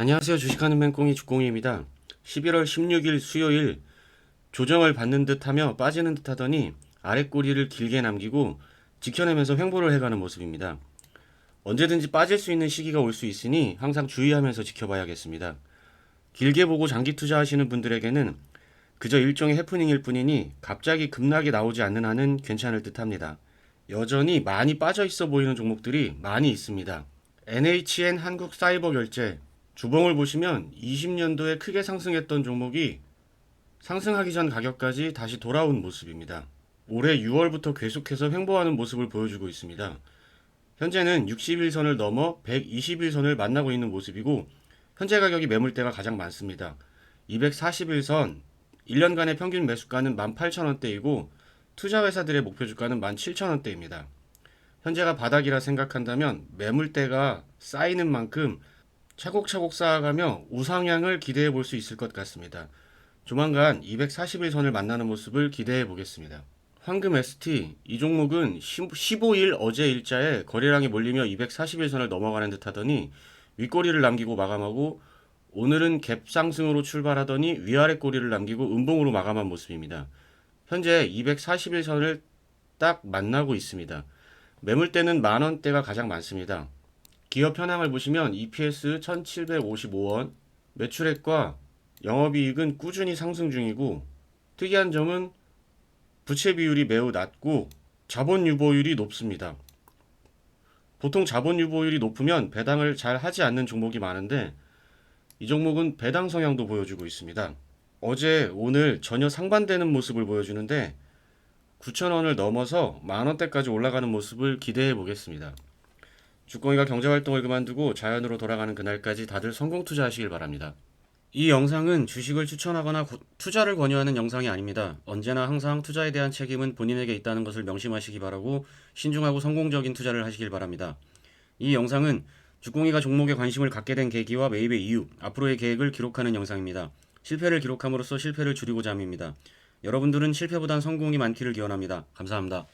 안녕하세요. 주식하는 맹꽁이 주꽁이입니다. 11월 16일 수요일 조정을 받는 듯 하며 빠지는 듯 하더니 아래 꼬리를 길게 남기고 지켜내면서 횡보를 해가는 모습입니다. 언제든지 빠질 수 있는 시기가 올 수 있으니 항상 주의하면서 지켜봐야겠습니다. 길게 보고 장기 투자하시는 분들에게는 그저 일종의 해프닝일 뿐이니 갑자기 급락이 나오지 않는 한은 괜찮을 듯 합니다. 여전히 많이 빠져 있어 보이는 종목들이 많이 있습니다. NHN 한국 사이버 결제 주봉을 보시면 20년도에 크게 상승했던 종목이 상승하기 전 가격까지 다시 돌아온 모습입니다. 올해 6월부터 계속해서 횡보하는 모습을 보여주고 있습니다. 현재는 60일선을 넘어 120일선을 만나고 있는 모습이고 현재 가격이 매물대가 가장 많습니다. 241선 1년간의 평균 매수가는 18,000원대이고 투자 회사들의 목표 주가는 17,000원대입니다. 현재가 바닥이라 생각한다면 매물대가 쌓이는 만큼 차곡차곡 쌓아가며 우상향을 기대해 볼 수 있을 것 같습니다. 조만간 241선을 만나는 모습을 기대해 보겠습니다. 황금 ST 이 종목은 15일 어제 일자에 거래량이 몰리며 241선을 넘어가는 듯 하더니 윗꼬리를 남기고 마감하고 오늘은 갭 상승으로 출발하더니 위아래 꼬리를 남기고 음봉으로 마감한 모습입니다. 현재 241선을 딱 만나고 있습니다. 매물대는 만 원대가 가장 많습니다. 기업 현황을 보시면 EPS 1755원, 매출액과 영업이익은 꾸준히 상승 중이고 특이한 점은 부채 비율이 매우 낮고 자본 유보율이 높습니다. 보통 자본 유보율이 높으면 배당을 잘 하지 않는 종목이 많은데 이 종목은 배당 성향도 보여주고 있습니다. 어제 오늘 전혀 상반되는 모습을 보여주는데 9,000원을 넘어서 만 원대까지 올라가는 모습을 기대해 보겠습니다. 주꺼이가 경제활동을 그만두고 자연으로 돌아가는 그날까지 다들 성공 투자하시길 바랍니다. 이 영상은 주식을 추천하거나 구- 투자를 권유하는 영상이 아닙니다. 언제나 항상 투자에 대한 책임은 본인에게 있다는 것을 명심하시기 바라고 신중하고 성공적인 투자를 하시길 바랍니다. 이 영상은 주공이가 종목에 관심을 갖게 된 계기와 매입의 이유, 앞으로의 계획을 기록하는 영상입니다. 실패를 기록함으로써 실패를 줄이고자 함입니다. 여러분들은 실패보단 성공이 많기를 기원합니다. 감사합니다.